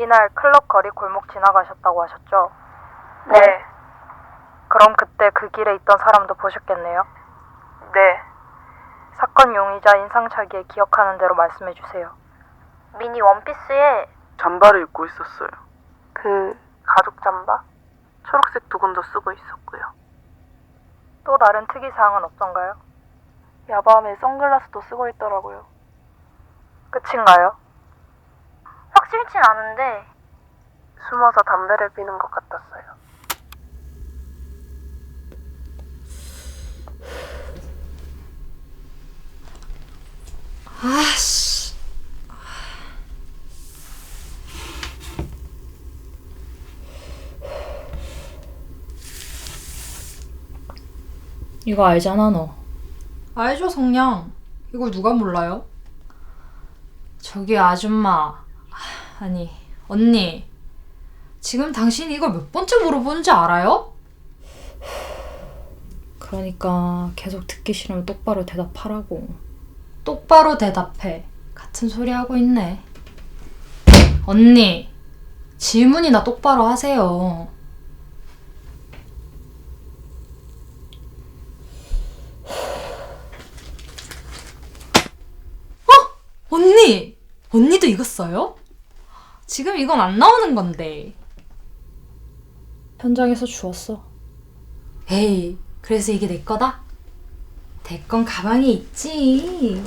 이날 클럽 거리 골목 지나가셨다고 하셨죠? 네, 그럼 그때 그 길에 있던 사람도 보셨겠네요. 네. 사건 용의자 인상착의에 기억하는 대로 말씀해 주세요. 미니 원피스에 잠바를 입고 있었어요. 그 가죽 잠바? 초록색 두건도 쓰고 있었고요. 또 다른 특이 사항은 없던가요? 야밤에 선글라스도 쓰고 있더라고요. 끝인가요? 확실진 않은데 숨어서 담배를 피는 것 같았어요. 아씨. 이거 알잖아 너. 알죠, 성냥. 이걸 누가 몰라요? 저기 아줌마. 아, 아니, 언니. 지금 당신이 이걸 몇 번째 물어보는지 알아요? 그러니까 계속 듣기 싫으면 똑바로 대답하라고. 똑바로 대답해. 같은 소리 하고 있네. 언니, 질문이나 똑바로 하세요. 어? 언니! 언니도 이거 써요? 지금 이건 안 나오는 건데. 현장에서 주웠어. 에이, 그래서 이게 내 거다? 내 건 가방에 있지.